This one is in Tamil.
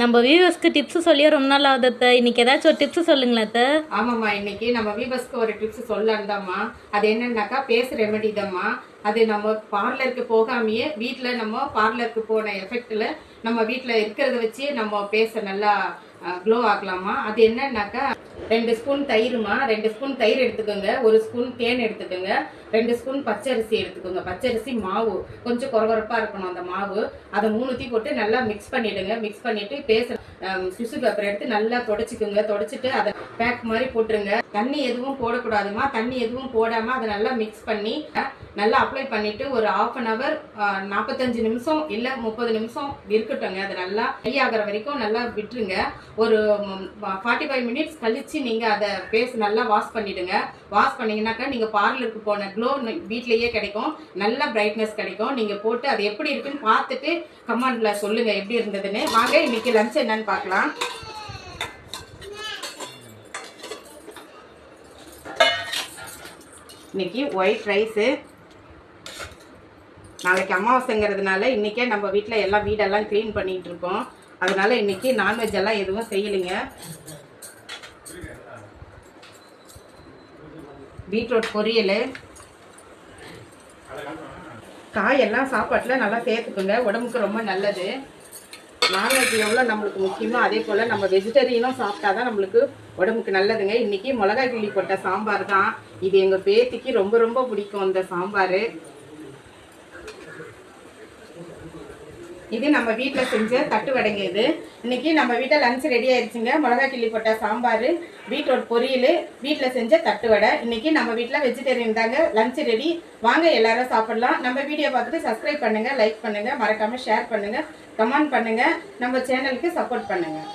நம்ம வியூவர்ஸ்க்கு டிப்ஸ் சொல்லியே ரொம்ப நாள் ஆகுது அத்தை. இன்னைக்கு ஏதாச்சும் ஒரு டிப்ஸ் சொல்லுங்களேன் அத்தை. ஆமாம்மா இன்னைக்கு நம்ம வீவர்ஸ்க்கு ஒரு டிப்ஸ் சொல்லலாம்தாம்மா. அது என்னன்னாக்கா பேஸ் ரெமெடி தாம்மா. அது நம்ம பார்லருக்கு போகாமையே வீட்டில் நம்ம பார்லருக்கு போன எஃபெக்டில் நம்ம வீட்டில் இருக்கிறத வச்சு நம்ம பேச நல்லா க்ளோ ஆகலாமா அது என்னன்னாக்கா ரெண்டு ஸ்பூன் தயிர்மா? ரெண்டு ஸ்பூன் தயிர் எடுத்துக்கோங்க. ஒரு ஸ்பூன் தேன் எடுத்துக்கோங்க. ரெண்டு ஸ்பூன் பச்சரிசி எடுத்துக்கோங்க. பச்சரிசி மாவு. கொஞ்சம் குறகுறப்பாக இருக்கணும் அந்த மாவு. அதை மூணுத்தி போட்டு நல்லா மிக்ஸ் பண்ணிவிடுங்க மிக்ஸ் பண்ணிவிட்டு பேச சுசு பேப்பர் எடுத்து நல்லா தொடச்சிக்கோங்க. தொடச்சிட்டு அதை பேக் மாதிரி போட்டுருங்க. தண்ணி எதுவும் போடக்கூடாதுமா? தண்ணி எதுவும் போடாமல் அதை நல்லா மிக்ஸ் பண்ணி நல்லா அப்ளை பண்ணிவிட்டு ஒரு ஆஃப் அன் ஹவர் நாற்பத்தஞ்சு நிமிஷம் இல்லை முப்பது நிமிஷம் இருக்கட்டுங்க அது நல்லா ஃப்ரை ஆகிற வரைக்கும் நல்லா விட்டுருங்க. ஒரு ஃபார்ட்டி ஃபைவ் மினிட்ஸ் கழிச்சு நீங்கள் அதை ஃபேஸ் நல்லா வாஷ் பண்ணிவிடுங்க வாஷ் பண்ணிங்கன்னாக்கா நீங்கள் பார்லருக்கு போன க்ளோ வீட்லேயே கிடைக்கும். நல்ல பிரைட்னஸ் கிடைக்கும். நீங்கள் போட்டு அது எப்படி இருக்குன்னு பார்த்துட்டு கமெண்டில் சொல்லுங்கள் எப்படி இருந்ததுன்னு. வாங்க இன்னைக்கு லஞ்ச் என்னன்னு பார்க்கலாம். இன்னைக்கு ஒயிட் ரைஸு நாளைக்கு அமாவாசைங்கிறதுனால இன்றைக்கே நம்ம வீட்டில் எல்லாம் வீடெல்லாம் க்ளீன் பண்ணிகிட்டு இருக்கோம். அதனால இன்றைக்கி நான்வெஜ் எல்லாம் எதுவும் செய்யலைங்க. பீட்ரூட் பொரியல். காயெல்லாம் சாப்பாட்டில் நல்லா சேர்த்துக்குங்க. உடம்புக்கு ரொம்ப நல்லது. நான்வெஜ் எவ்வளோ நம்மளுக்கு முக்கியமோ அதே போல் நம்ம வெஜிடேரியனும் சாப்பிட்டா தான் நம்மளுக்கு உடம்புக்கு நல்லதுங்க. இன்றைக்கி மிளகாய் கிள்ளி போட்ட சாம்பார் தான். இது எங்கள் பேத்திக்கு ரொம்ப ரொம்ப பிடிக்கும் இந்த சாம்பார். இது நம்ம வீட்டில் செஞ்ச தட்டு வடைங்க இது. இன்றைக்கி நம்ம வீட்டில் லஞ்ச் ரெடி ஆயிடுச்சுங்க மிளகா கிள்ளி போட்ட சாம்பார் பீட்ரூட் பொரியல் வீட்டில் செஞ்ச தட்டு வடை. இன்றைக்கி நம்ம வீட்டில் வெஜிடேரியன் தாங்க. லஞ்ச் ரெடி வாங்க எல்லாரும் சாப்பிடலாம். நம்ம வீடியோ பார்த்துட்டு சப்ஸ்கிரைப் பண்ணுங்கள் லைக் பண்ணுங்கள் மறக்காமல் ஷேர் பண்ணுங்கள் கமெண்ட் பண்ணுங்கள் நம்ம சேனலுக்கு சப்போர்ட் பண்ணுங்கள்